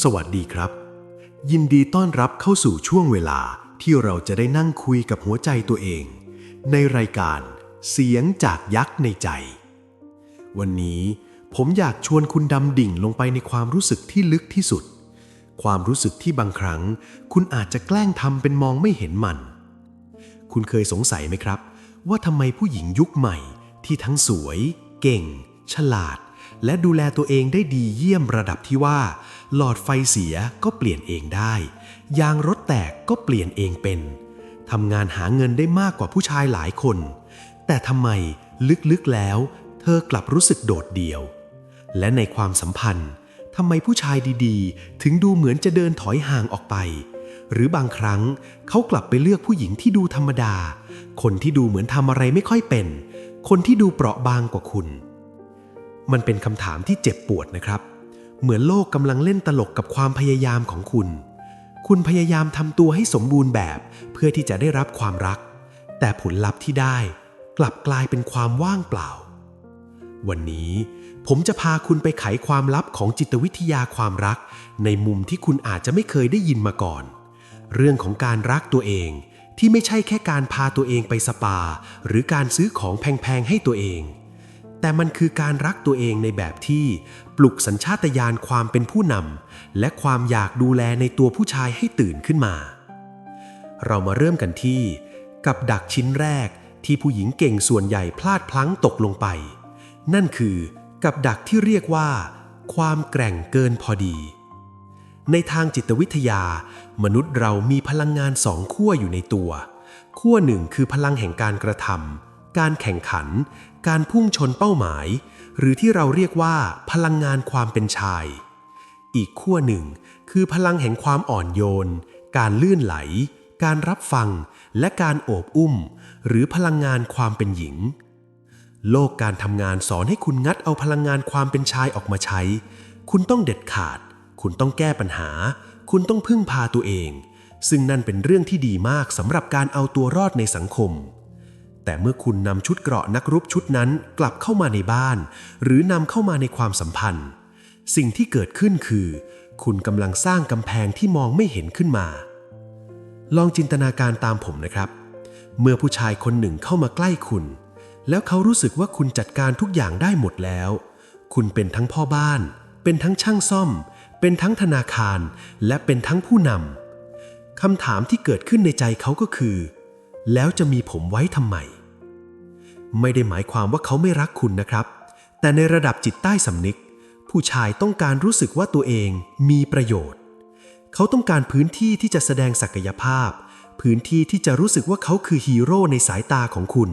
สวัสดีครับ ยินดีต้อนรับเข้าสู่ช่วงเวลาที่เราจะได้นั่งคุยกับหัวใจตัวเอง ในรายการเสียงจากยักษ์ในใจ วันนี้ผมอยากชวนคุณดำดิ่งลงไปในความรู้สึกที่ลึกที่สุด ความรู้สึกที่บางครั้ง คุณอาจจะแกล้งทำเป็นมองไม่เห็นมัน คุณเคยสงสัยไหมครับ ว่าทำไมผู้หญิงยุคใหม่ ที่ทั้งสวย เก่ง ฉลาด และดูแลตัวเองได้ดีเยี่ยมระดับที่ว่า หลอดไฟเสียก็เปลี่ยนเองได้ ยางรถแตกก็เปลี่ยนเองเป็น ทำงานหาเงินได้มากกว่าผู้ชายหลายคน แต่ทำไมลึกๆแล้ว เธอกลับรู้สึกโดดเดี่ยว และในความสัมพันธ์ทำไมผู้ชายดีๆ ถึงดูเหมือนจะเดินถอยห่างออกไป หรือบางครั้งเขากลับไปเลือกผู้หญิงที่ดูธรรมดา คนที่ดูเหมือนทำอะไรไม่ค่อยเป็น คนที่ดูเปราะบางกว่าคุณ มันเป็นคำถามที่เจ็บปวดนะครับ เหมือนโลกกำลังเล่นตลกกับความพยายามของคุณ คุณพยายามทำตัวให้สมบูรณ์แบบ เพื่อที่จะได้รับความรัก แต่ผลลัพธ์ที่ได้กลับกลายเป็นความว่างเปล่า วันนี้ผมจะพาคุณไปไขความลับของจิตวิทยาความรัก ในมุมที่คุณอาจจะไม่เคยได้ยินมาก่อน เรื่องของการรักตัวเองที่ไม่ใช่แค่การพาตัวเองไปสปา หรือการซื้อของแพงๆให้ตัวเอง แต่มันคือการรักตัวเองในแบบที่ปลุกสัญชาตญาณความเป็นผู้นำและความอยากดูแลในตัวผู้ชายให้ตื่นขึ้นมา เรามาเริ่มกันที่ กับดักชิ้นแรกที่ผู้หญิงเก่งส่วนใหญ่พลาดพลั้งตกลงไป นั่นคือกับดักที่เรียกว่า ความแกร่งเกินพอดี ในทางจิตวิทยา มนุษย์เรามีพลังงานสองขั้วอยู่ในตัว ขั้วหนึ่งคือพลังแห่งการกระทำการแข่งขัน การพุ่งชนเป้าหมาย หรือที่เราเรียกว่าพลังงานความเป็นชาย อีกขั้วหนึ่ง คือพลังแห่งความอ่อนโยน การลื่นไหล การรับฟัง และการโอบอุ้ม หรือพลังงานความเป็นหญิง โลกการทำงานสอนให้คุณงัดเอาพลังงานความเป็นชายออกมาใช้ คุณต้องเด็ดขาด คุณต้องแก้ปัญหา คุณต้องพึ่งพาตัวเองซึ่งนั่นเป็นเรื่องที่ดีมากสำหรับการเอาตัวรอดในสังคม แต่เมื่อคุณนำชุดเกราะนักรบชุดนั้นกลับเข้ามาในบ้าน หรือนำเข้ามาในความสัมพันธ์ สิ่งที่เกิดขึ้นคือ คุณกำลังสร้างกำแพงที่มองไม่เห็นขึ้นมา ลองจินตนาการตามผมนะครับ เมื่อผู้ชายคนหนึ่งเข้ามาใกล้คุณ แล้วเขารู้สึกว่าคุณจัดการทุกอย่างได้หมดแล้ว คุณเป็นทั้งพ่อบ้าน เป็นทั้งช่างซ่อม เป็นทั้งธนาคาร และเป็นทั้งผู้นำคำถามที่เกิดขึ้นในใจเขาก็คือ แล้วจะมีผมไว้ทำไม ไม่ได้หมายความว่าเขาไม่รักคุณนะครับ แต่ในระดับจิตใต้สำนึก ผู้ชายต้องการรู้สึกว่าตัวเองมีประโยชน์ เขาต้องการพื้นที่ที่จะแสดงศักยภาพ พื้นที่ที่จะรู้สึกว่าเขาคือฮีโร่ในสายตาของคุณ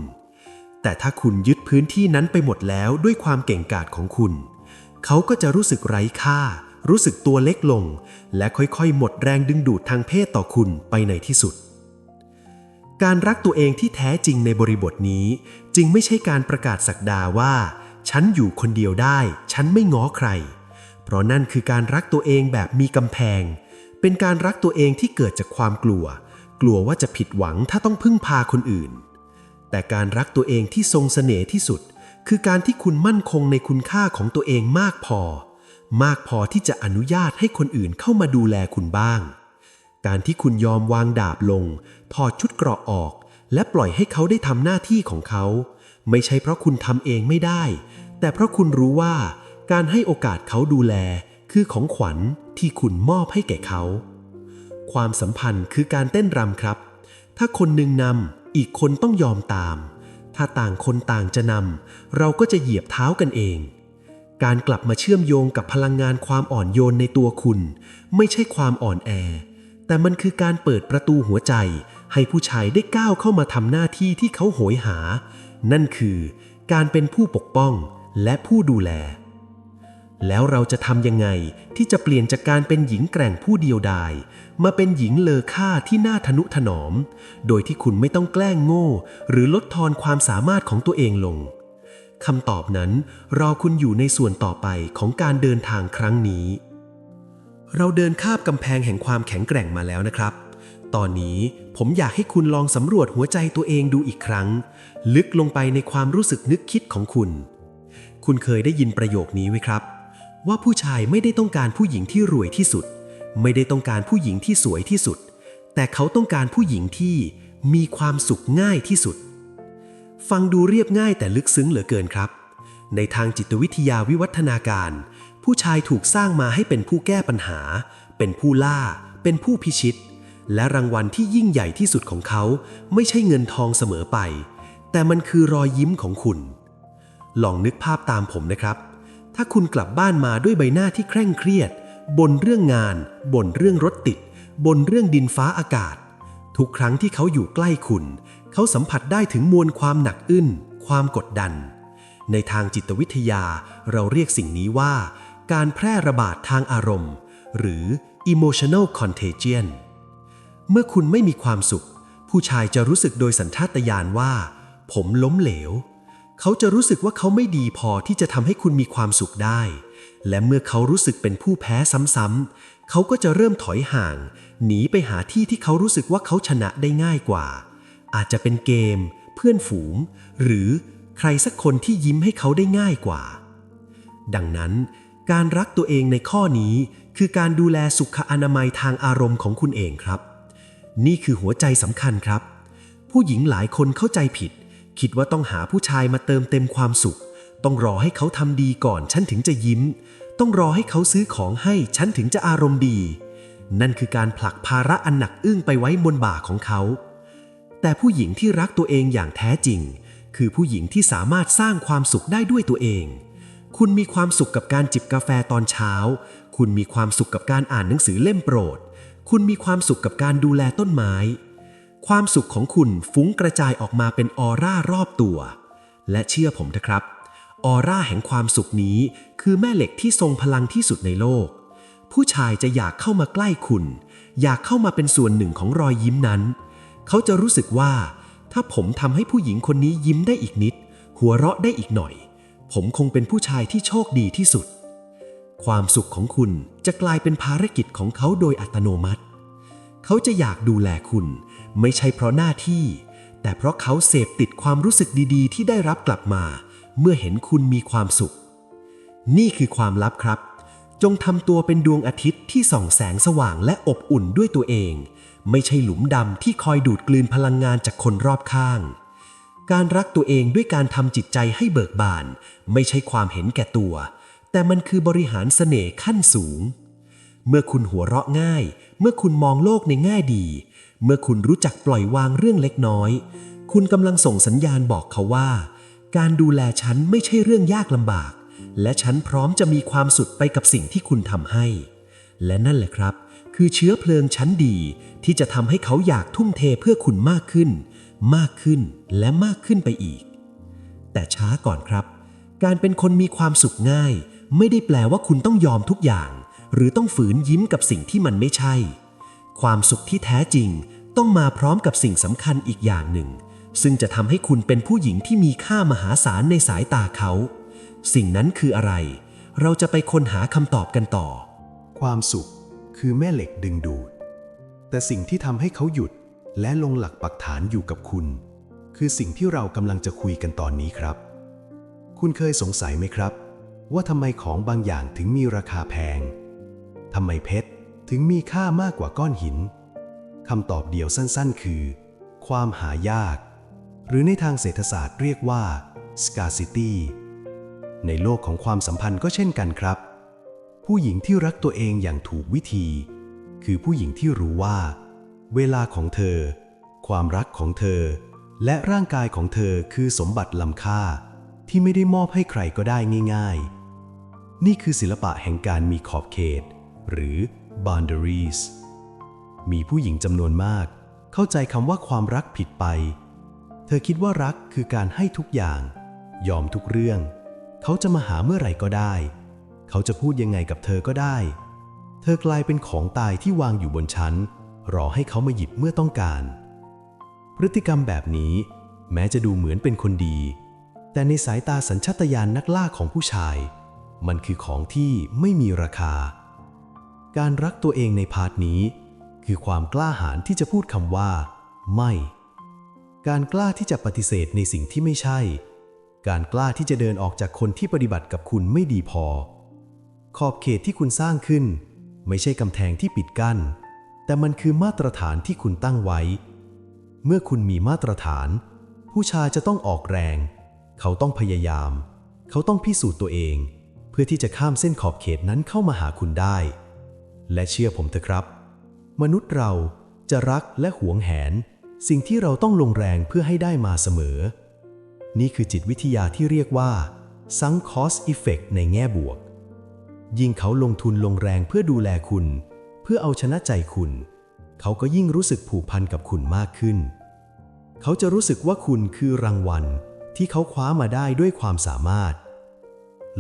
แต่ถ้าคุณยึดพื้นที่นั้นไปหมดแล้วด้วยความเก่งกาจของคุณ เขาก็จะรู้สึกไร้ค่า รู้สึกตัวเล็กลง และค่อยๆ หมดแรงดึงดูดทางเพศต่อคุณไปในที่สุด การรักตัวเองที่แท้จริงในบริบทนี้ จึงไม่ใช่การประกาศสักดาว่า ฉันอยู่คนเดียวได้ ฉันไม่ง้อใคร เพราะนั่นคือการรักตัวเองแบบมีกำแพง เป็นการรักตัวเองที่เกิดจากความกลัว กลัวว่าจะผิดหวังถ้าต้องพึ่งพาคนอื่น แต่การรักตัวเองที่ทรงเสน่ห์ที่สุด คือการที่คุณมั่นคงในคุณค่าของตัวเองมากพอ มากพอที่จะอนุญาตให้คนอื่นเข้ามาดูแลคุณบ้าง การที่คุณยอมวางดาบลง ถอดชุดเกราะออก และปล่อยให้เขาได้ทำหน้าที่ของเขา ไม่ใช่เพราะคุณทำเองไม่ได้ แต่เพราะคุณรู้ว่า การให้โอกาสเขาดูแล คือของขวัญที่คุณมอบให้แก่เขา ความสัมพันธ์คือการเต้นรำครับ ถ้าคนหนึ่งนำอีกคนต้องยอมตาม ถ้าต่างคนต่างจะนำเราก็จะเหยียบเท้ากันเองการกลับมาเชื่อมโยงกับพลังงานความอ่อนโยนในตัวคุณ ไม่ใช่ความอ่อนแอ แต่มันคือการเปิดประตูหัวใจ ให้ผู้ชายได้ก้าวเข้ามาทำหน้าที่ที่เขาโหยหา นั่นคือการเป็นผู้ปกป้องและผู้ดูแล แล้วเราจะทำยังไงที่จะเปลี่ยนจากการเป็นหญิงแกร่งผู้เดียวดาย มาเป็นหญิงเลอค่าที่น่าทนุถนอม โดยที่คุณไม่ต้องแกล้งโง่ หรือลดทอนความสามารถของตัวเองลงคำตอบนั้นรอคุณอยู่ในส่วนต่อไปของการเดินทางครั้งนี้ เราเดินข้ามกำแพงแห่งความแข็งแกร่งมาแล้วนะครับ ตอนนี้ผมอยากให้คุณลองสำรวจหัวใจตัวเองดูอีกครั้ง ลึกลงไปในความรู้สึกนึกคิดของคุณ คุณเคยได้ยินประโยคนี้ไหมครับ ว่าผู้ชายไม่ได้ต้องการผู้หญิงที่รวยที่สุด ไม่ได้ต้องการผู้หญิงที่สวยที่สุด แต่เขาต้องการผู้หญิงที่มีความสุขง่ายที่สุด ฟังดูเรียบง่ายแต่ลึกซึ้งเหลือเกินครับ ในทางจิตวิทยาวิวัฒนาการ ผู้ชายถูกสร้างมาให้เป็นผู้แก้ปัญหา เป็นผู้ล่า เป็นผู้พิชิต และรางวัลที่ยิ่งใหญ่ที่สุดของเขา ไม่ใช่เงินทองเสมอไป แต่มันคือรอยยิ้มของคุณ ลองนึกภาพตามผมนะครับ ถ้าคุณกลับบ้านมาด้วยใบหน้าที่เคร่งเครียดบนเรื่องงานบนเรื่องรถติดบนเรื่องดินฟ้าอากาศ ทุกครั้งที่เขาอยู่ใกล้คุณ เขาสัมผัสได้ถึงมวลความหนักอึ้น ความกดดัน ในทางจิตวิทยาเราเรียกสิ่งนี้ว่า การแพร่ระบาดทางอารมณ์ หรือ emotional contagion เมื่อคุณไม่มีความสุข ผู้ชายจะรู้สึกโดยสัญชาตญาณว่า ผมล้มเหลว เขาจะรู้สึกว่าเขาไม่ดีพอที่จะทำให้คุณมีความสุขได้ และเมื่อเขารู้สึกเป็นผู้แพ้ซ้ำๆเขาก็จะเริ่มถอยห่าง หนีไปหาที่ที่เขารู้สึกว่าเขาชนะได้ง่ายกว่า อาจจะเป็นเกม เพื่อนฝูง หรือใครสักคนที่ยิ้มให้เขาได้ง่ายกว่า ดังนั้น การรักตัวเองในข้อนี้ คือการดูแลสุขอนามัยทางอารมณ์ของคุณเองครับ นี่คือหัวใจสำคัญครับ ผู้หญิงหลายคนเข้าใจผิด คิดว่าต้องหาผู้ชายมาเติมเต็มความสุข ต้องรอให้เขาทำดีก่อนฉันถึงจะยิ้ม ต้องรอให้เขาซื้อของให้ฉันถึงจะอารมณ์ดี นั่นคือการผลักภาระอันหนักอึ้งไปไว้บนบ่าของเขา แต่ผู้หญิงที่รักตัวเองอย่างแท้จริง คือผู้หญิงที่สามารถสร้างความสุขได้ด้วยตัวเอง คุณมีความสุขกับการจิบกาแฟตอนเช้า คุณมีความสุขกับการอ่านหนังสือเล่มโปรด คุณมีความสุขกับการดูแลต้นไม้ ความสุขของคุณฟุ้งกระจายออกมาเป็นออร่ารอบตัว และเชื่อผมนะครับ ออร่าแห่งความสุขนี้คือแม่เหล็กที่ทรงพลังที่สุดในโลก ผู้ชายจะอยากเข้ามาใกล้คุณ อยากเข้ามาเป็นส่วนหนึ่งของรอยยิ้มนั้น เขาจะรู้สึกว่า ถ้าผมทำให้ผู้หญิงคนนี้ยิ้มได้อีกนิด หัวเราะได้อีกหน่อย ผมคงเป็นผู้ชายที่โชคดีที่สุด ความสุขของคุณจะกลายเป็นภารกิจของเขาโดยอัตโนมัติ เขาจะอยากดูแลคุณ ไม่ใช่เพราะหน้าที่ แต่เพราะเขาเสพติดความรู้สึกดีๆ ที่ได้รับกลับมา เมื่อเห็นคุณมีความสุข นี่คือความลับครับ จงทำตัวเป็นดวงอาทิตย์ที่ส่องแสงสว่างและอบอุ่นด้วยตัวเอง ไม่ใช่หลุมดำที่คอยดูดกลืนพลังงานจากคนรอบข้าง การรักตัวเองด้วยการทำจิตใจให้เบิกบาน ไม่ใช่ความเห็นแก่ตัว แต่มันคือบริหารเสน่ห์ขั้นสูง เมื่อคุณหัวเราะง่าย เมื่อคุณมองโลกในแง่ดี เมื่อคุณรู้จักปล่อยวางเรื่องเล็กน้อย คุณกำลังส่งสัญญาณบอกเขาว่า การดูแลฉันไม่ใช่เรื่องยากลำบาก และฉันพร้อมจะมีความสุขไปกับสิ่งที่คุณทำให้ และนั่นแหละครับ คือเชื้อเพลิงชั้นดีที่จะทำให้เขาอยากทุ่มเทเพื่อคุณมากขึ้น มากขึ้นและมากขึ้นไปอีก แต่ช้าก่อนครับ การเป็นคนมีความสุขง่าย ไม่ได้แปลว่าคุณต้องยอมทุกอย่าง หรือต้องฝืนยิ้มกับสิ่งที่มันไม่ใช่ ความสุขที่แท้จริงต้องมาพร้อมกับสิ่งสำคัญอีกอย่างหนึ่ง ซึ่งจะทำให้คุณเป็นผู้หญิงที่มีค่ามหาศาลในสายตาเขา สิ่งนั้นคืออะไร เราจะไปค้นหาคำตอบกันต่อ ความสุขคือแม่เหล็กดึงดูด แต่สิ่งที่ทำให้เขาหยุด และลงหลักปักฐานอยู่กับคุณ คือสิ่งที่เรากำลังจะคุยกันตอนนี้ครับ คุณเคยสงสัยไหมครับ ว่าทำไมของบางอย่างถึงมีราคาแพงทำไมเพชรถึงมีค่ามากกว่าก้อนหินคำตอบเดียวสั้นๆ คือ ความหายาก หรือในทางเศรษฐศาสตร์เรียกว่า scarcity ในโลกของความสัมพันธ์ก็เช่นกันครับ ผู้หญิงที่รักตัวเองอย่างถูกวิธี คือผู้หญิงที่รู้ว่า เวลาของเธอ ความรักของเธอ และร่างกายของเธอคือสมบัติล้ำค่าที่ไม่ได้มอบให้ใครก็ได้ง่าย ๆ นี่คือศิลปะแห่งการมีขอบเขต หรือ boundaries มีผู้หญิงจำนวนมาก เข้าใจคำว่าความรักผิดไป เธอคิดว่ารักคือการให้ทุกอย่าง ยอมทุกเรื่อง เขาจะมาหาเมื่อไหร่ก็ได้ เขาจะพูดยังไงกับเธอก็ได้ เธอกลายเป็นของตายที่วางอยู่บนชั้น รอให้เขามาหยิบเมื่อต้องการ พฤติกรรมแบบนี้ แม้จะดูเหมือนเป็นคนดี แต่ในสายตาสัญชาตญาณนักล่าของผู้ชาย มันคือของที่ไม่มีราคา การรักตัวเองในพาร์ทนี้ คือความกล้าหาญที่จะพูดคำว่า ไม่ การกล้าที่จะปฏิเสธในสิ่งที่ไม่ใช่ การกล้าที่จะเดินออกจากคนที่ปฏิบัติกับคุณไม่ดีพอ ขอบเขตที่คุณสร้างขึ้น ไม่ใช่กำแพงที่ปิดกั้น แต่มันคือมาตรฐานที่คุณตั้งไว้ เมื่อคุณมีมาตรฐาน ผู้ชายจะต้องออกแรง เขาต้องพยายาม เขาต้องพิสูจน์ตัวเอง เพื่อที่จะข้ามเส้นขอบเขตนั้นเข้ามาหาคุณได้ และเชื่อผมเถอะครับ มนุษย์เราจะรักและหวงแหน สิ่งที่เราต้องลงแรงเพื่อให้ได้มาเสมอ นี่คือจิตวิทยาที่เรียกว่า sunk cost effect ในแง่บวก ยิ่งเขาลงทุนลงแรงเพื่อดูแลคุณ พื่อเอาชนะใจคุณ เขาก็ยิ่งรู้สึกผูกพันกับคุณมากขึ้น เขาจะรู้สึกว่าคุณคือรางวัลที่เขาคว้ามาได้ด้วยความสามารถ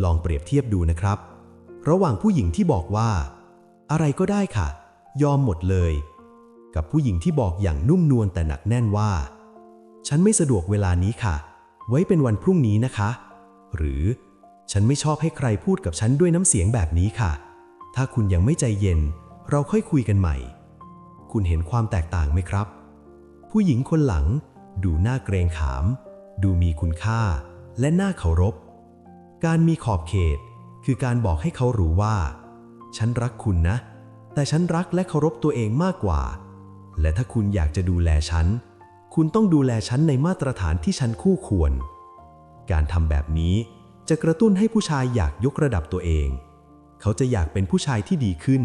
ลองเปรียบเทียบดูนะครับ ระหว่างผู้หญิงที่บอกว่า อะไรก็ได้ค่ะ ยอมหมดเลย กับผู้หญิงที่บอกอย่างนุ่มนวลแต่หนักแน่นว่า ฉันไม่สะดวกเวลานี้ค่ะ ไว้เป็นวันพรุ่งนี้นะคะ หรือฉันไม่ชอบให้ใครพูดกับฉันด้วยน้ำเสียงแบบนี้ค่ะ ถ้าคุณยังไม่ใจเย็น เราค่อยคุยกันใหม่ คุณเห็นความแตกต่างไหมครับ ผู้หญิงคนหลัง ดูน่าเกรงขาม ดูมีคุณค่า และน่าเคารพ การมีขอบเขต คือการบอกให้เขารู้ว่า ฉันรักคุณนะ แต่ฉันรักและเคารพตัวเองมากกว่า และถ้าคุณอยากจะดูแลฉัน คุณต้องดูแลฉันในมาตรฐานที่ฉันคู่ควร การทำแบบนี้จะกระตุ้นให้ผู้ชายอยากยกระดับตัวเอง เขาจะอยากเป็นผู้ชายที่ดีขึ้น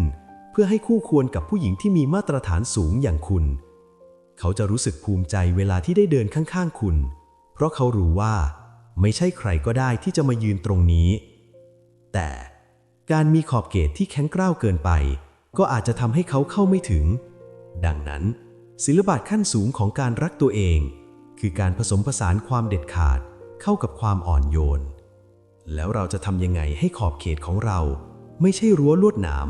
เพื่อให้คู่ควรกับผู้หญิงที่มีมาตรฐานสูงอย่างคุณ เขาจะรู้สึกภูมิใจเวลาที่ได้เดินข้างๆคุณ เพราะเขารู้ว่า ไม่ใช่ใครก็ได้ที่จะมายืนตรงนี้ แต่การมีขอบเขตที่แข็งกร้าวเกินไป ก็อาจจะทำให้เขาเข้าไม่ถึง ดังนั้น ศิลปะขั้นสูงของการรักตัวเอง คือการผสมผสานความเด็ดขาดเข้ากับความอ่อนโยน แล้วเราจะทำยังไงให้ขอบเขตของเรา ไม่ใช่รั้วลวดหนาม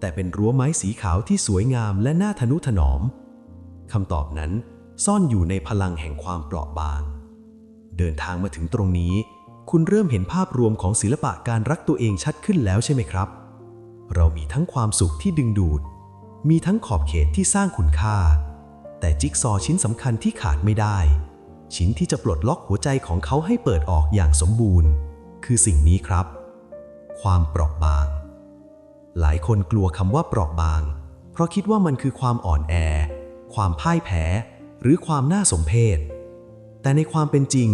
แต่เป็นรั้วไม้สีขาวที่สวยงามและน่าทนุถนอมคำตอบนั้นซ่อนอยู่ในพลังแห่งความเปราะบาง เดินทางมาถึงตรงนี้ คุณเริ่มเห็นภาพรวมของศิลปะการรักตัวเองชัดขึ้นแล้วใช่ไหมครับ เรามีทั้งความสุขที่ดึงดูด มีทั้งขอบเขตที่สร้างคุณค่า แต่จิ๊กซอชิ้นสำคัญที่ขาดไม่ได้ ชิ้นที่จะปลดล็อกหัวใจของเขาให้เปิดออกอย่างสมบูรณ์ คือสิ่งนี้ครับ ความเปราะบาง หลายคนกลัวคำว่าเปราะบาง เพราะคิดว่ามันคือความอ่อนแอ ความพ่ายแพ้ หรือความน่าสมเพชแต่ในความเป็นจริง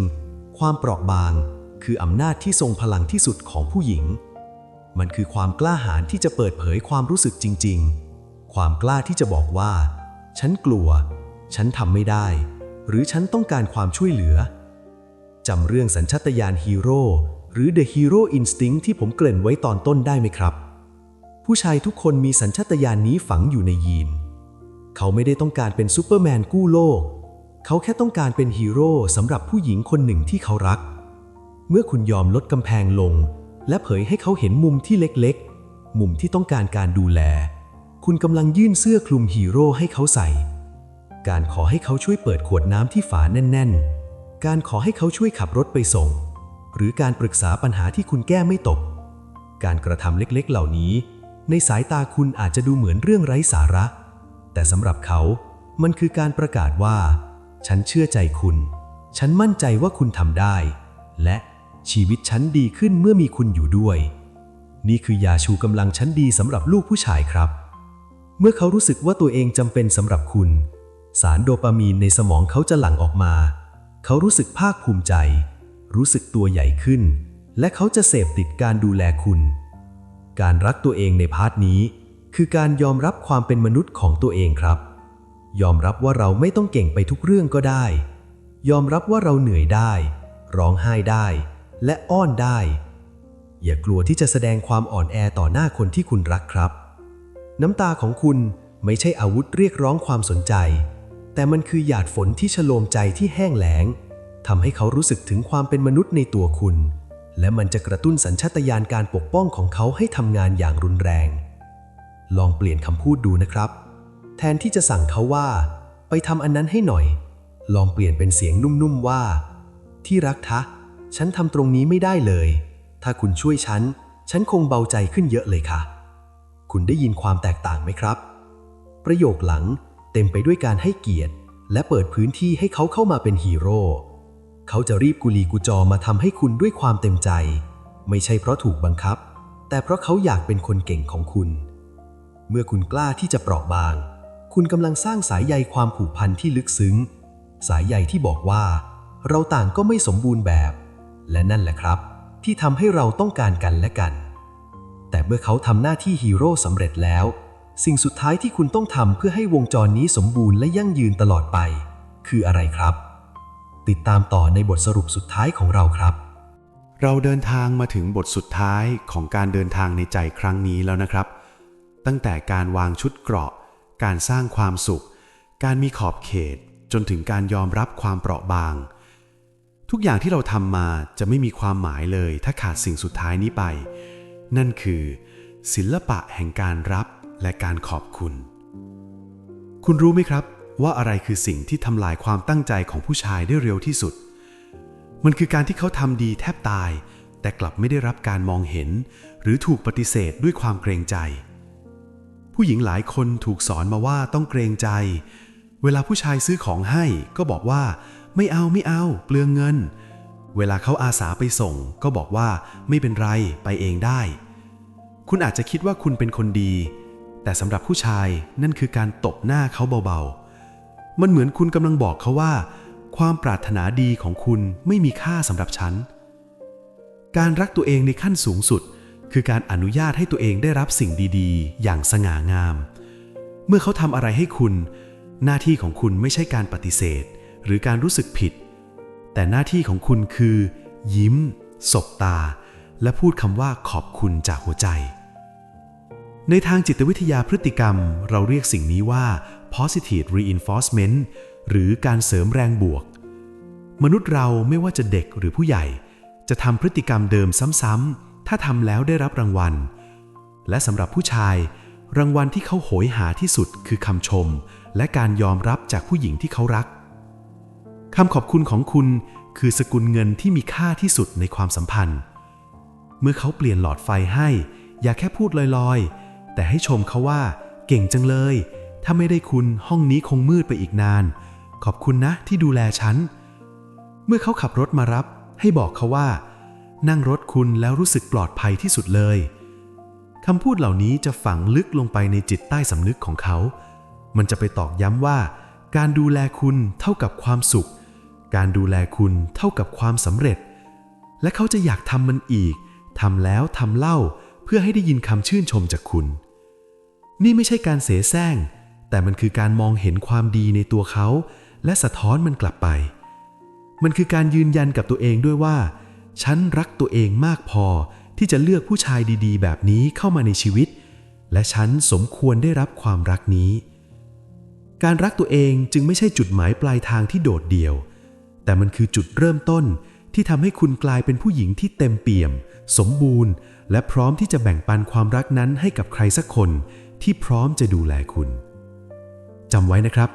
ความเปราะบาง คืออำนาจที่ทรงพลังที่สุดของผู้หญิง มันคือความกล้าหาญที่จะเปิดเผยความรู้สึกจริง ๆ ความกล้าที่จะบอกว่า ฉันกลัว ฉันทำไม่ได้ หรือฉันต้องการความช่วยเหลือจำเรื่องสัญชาตญาณฮีโร่หรือ The Hero Instinct ที่ผมเกริ่นไว้ตอนต้นได้ไหมครับ ผู้ชายทุกคนมีสัญชาตญาณนี้ฝังอยู่ในยีน เขาไม่ได้ต้องการเป็นซูเปอร์แมนกู้โลก เขาแค่ต้องการเป็นฮีโร่สำหรับผู้หญิงคนหนึ่งที่เขารัก เมื่อคุณยอมลดกำแพงลง และเผยให้เขาเห็นมุมที่เล็กๆ มุมที่ต้องการการดูแล คุณกำลังยื่นเสื้อคลุมฮีโร่ให้เขาใส่ การขอให้เขาช่วยเปิดขวดน้ำที่ฝาแน่น ๆ การขอให้เขาช่วยขับรถไปส่ง หรือการปรึกษาปัญหาที่คุณแก้ไม่ตก การกระทำเล็กๆ เหล่านี้ ในสายตาคุณอาจจะดูเหมือนเรื่องไร้สาระ แต่สำหรับเขา มันคือการประกาศว่า ฉันเชื่อใจคุณ ฉันมั่นใจว่าคุณทำได้ และชีวิตฉันดีขึ้นเมื่อมีคุณอยู่ด้วย นี่คือยาชูกำลังชั้นดีสำหรับลูกผู้ชายครับ เมื่อเขารู้สึกว่าตัวเองจำเป็นสำหรับคุณ สารโดปามีนในสมองเขาจะหลั่งออกมา เขารู้สึกภาคภูมิใจ รู้สึกตัวใหญ่ขึ้น และเขาจะเสพติดการดูแลคุณ การรักตัวเองในพาร์ทนี้ คือการยอมรับความเป็นมนุษย์ของตัวเองครับ ยอมรับว่าเราไม่ต้องเก่งไปทุกเรื่องก็ได้ ยอมรับว่าเราเหนื่อยได้ ร้องไห้ได้ และอ้อนได้ อย่ากลัวที่จะแสดงความอ่อนแอต่อหน้าคนที่คุณรักครับ น้ำตาของคุณไม่ใช่อาวุธเรียกร้องความสนใจ แต่มันคือหยาดฝนที่ฉโลมใจที่แห้งแล้งทำให้เขารู้สึกถึงความเป็นมนุษย์ในตัวคุณ และมันจะกระตุ้นสัญชาตญาณการปกป้องของเขาให้ทำงานอย่างรุนแรง ลองเปลี่ยนคำพูดดูนะครับ แทนที่จะสั่งเขาว่า ไปทำอันนั้นให้หน่อย ลองเปลี่ยนเป็นเสียงนุ่มๆว่า ที่รักทะ ฉันทำตรงนี้ไม่ได้เลย ถ้าคุณช่วยฉัน ฉันคงเบาใจขึ้นเยอะเลยค่ะ คุณได้ยินความแตกต่างไหมครับ ประโยคหลังเต็มไปด้วยการให้เกียรติ และเปิดพื้นที่ให้เขาเข้ามาเป็นฮีโร่ เขาจะรีบกุลีกุจอมาทำให้คุณด้วยความเต็มใจ ไม่ใช่เพราะถูกบังคับ แต่เพราะเขาอยากเป็นคนเก่งของคุณ เมื่อคุณกล้าที่จะเปราะบาง คุณกำลังสร้างสายใยความผูกพันที่ลึกซึ้ง สายใยที่บอกว่า เราต่างก็ไม่สมบูรณ์แบบ และนั่นแหละครับ ที่ทำให้เราต้องการกันและกัน แต่เมื่อเขาทำหน้าที่ฮีโร่สำเร็จแล้ว สิ่งสุดท้ายที่คุณต้องทำเพื่อให้วงจรนี้สมบูรณ์และยั่งยืนตลอดไป คืออะไรครับ ติดตามต่อในบทสรุปสุดท้ายของเราครับ เราเดินทางมาถึงบทสุดท้ายของการเดินทางในใจครั้งนี้แล้วนะครับ ตั้งแต่การวางชุดเกราะ การสร้างความสุข การมีขอบเขต จนถึงการยอมรับความเปราะบาง ทุกอย่างที่เราทำมาจะไม่มีความหมายเลย ถ้าขาดสิ่งสุดท้ายนี้ไป นั่นคือ ศิลปะแห่งการรับและการขอบคุณ คุณรู้ไหมครับ ว่าอะไรคือสิ่งที่ทำลายความตั้งใจของผู้ชายได้เร็วที่สุด มันคือการที่เขาทำดีแทบตาย แต่กลับไม่ได้รับการมองเห็น หรือถูกปฏิเสธด้วยความเกรงใจ ผู้หญิงหลายคนถูกสอนมาว่าต้องเกรงใจ เวลาผู้ชายซื้อของให้ก็บอกว่า ไม่เอาไม่เอา เปลืองเงิน เวลาเขาอาสาไปส่ง ก็บอกว่าไม่เป็นไรไปเองได้ คุณอาจจะคิดว่าคุณเป็นคนดี แต่สำหรับผู้ชายนั่นคือการตบหน้าเขาเบาๆ มันเหมือนคุณกำลังบอกเขาว่า ความปรารถนาดีของคุณไม่มีค่าสำหรับฉัน การรักตัวเองในขั้นสูงสุด คือการอนุญาตให้ตัวเองได้รับสิ่งดีๆ อย่างสง่างาม เมื่อเขาทำอะไรให้คุณ หน้าที่ของคุณไม่ใช่การปฏิเสธ หรือการรู้สึกผิด แต่หน้าที่ของคุณคือ ยิ้ม สบตา และพูดคำว่าขอบคุณจากหัวใจในทางจิตวิทยาพฤติกรรม เราเรียกสิ่งนี้ว่า positive reinforcement หรือการเสริมแรงบวก มนุษย์เราไม่ว่าจะเด็กหรือผู้ใหญ่ จะทำพฤติกรรมเดิมซ้ำๆ ถ้าทำแล้วได้รับรางวัล และสำหรับผู้ชาย รางวัลที่เขาโหยหาที่สุดคือคำชม และการยอมรับจากผู้หญิงที่เขารักคำขอบคุณของคุณคือสกุลเงินที่มีค่าที่สุดในความสัมพันธ์ เมื่อเขาเปลี่ยนหลอดไฟให้ อย่าแค่พูดลอยๆ แต่ให้ชมเขาว่า เก่งจังเลย ถ้าไม่ได้คุณห้องนี้คงมืดไปอีกนาน ขอบคุณนะที่ดูแลฉัน เมื่อเขาขับรถมารับ ให้บอกเขาว่า นั่งรถคุณแล้วรู้สึกปลอดภัยที่สุดเลยคำพูดเหล่านี้จะฝังลึกลงไปในจิตใต้สำนึกของเขา มันจะไปตอกย้ำว่า การดูแลคุณเท่ากับความสุข การดูแลคุณเท่ากับความสำเร็จ และเขาจะอยากทำมันอีกทำแล้วทำเล่าเพื่อให้ได้ยินคำชื่นชมจากคุณ นี่ไม่ใช่การเสแสร้ง แต่มันคือการมองเห็นความดีในตัวเขา และสะท้อนมันกลับไป มันคือการยืนยันกับตัวเองด้วยว่า ฉันรักตัวเองมากพอที่จะเลือกผู้ชายดีๆ แบบนี้เข้ามาในชีวิต และฉันสมควรได้รับความรักนี้ การรักตัวเองจึงไม่ใช่จุดหมายปลายทางที่โดดเดี่ยว แต่มันคือจุดเริ่มต้นที่ทำให้คุณกลายเป็นผู้หญิงที่เต็มเปี่ยม สมบูรณ์ และพร้อมที่จะแบ่งปันความรักนั้นให้กับใครสักคนที่พร้อมจะดูแลคุณ จำไว้นะครับ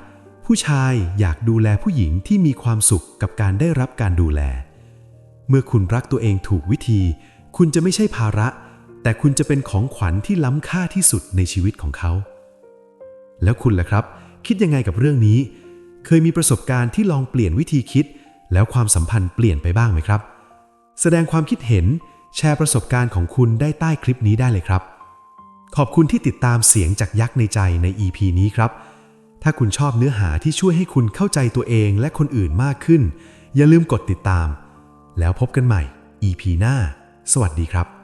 ผู้ชายอยากดูแลผู้หญิงที่มีความสุขกับการได้รับการดูแล เมื่อคุณรักตัวเองถูกวิธี คุณจะไม่ใช่ภาระ แต่คุณจะเป็นของขวัญที่ล้ำค่าที่สุดในชีวิตของเขา แล้วคุณล่ะครับ คิดยังไงกับเรื่องนี้ เคยมีประสบการณ์ที่ลองเปลี่ยนวิธีคิด แล้วความสัมพันธ์เปลี่ยนไปบ้างไหมครับ แสดงความคิดเห็นแชร์ประสบการณ์ของคุณได้ใต้คลิปนี้ได้เลยครับ ขอบคุณที่ติดตามเสียงจากยักษ์ในใจใน EP นี้ครับ ถ้าคุณชอบเนื้อหาที่ช่วยให้คุณเข้าใจตัวเองและคนอื่นมากขึ้น อย่าลืมกดติดตาม แล้วพบกันใหม่ EP หน้า สวัสดีครับ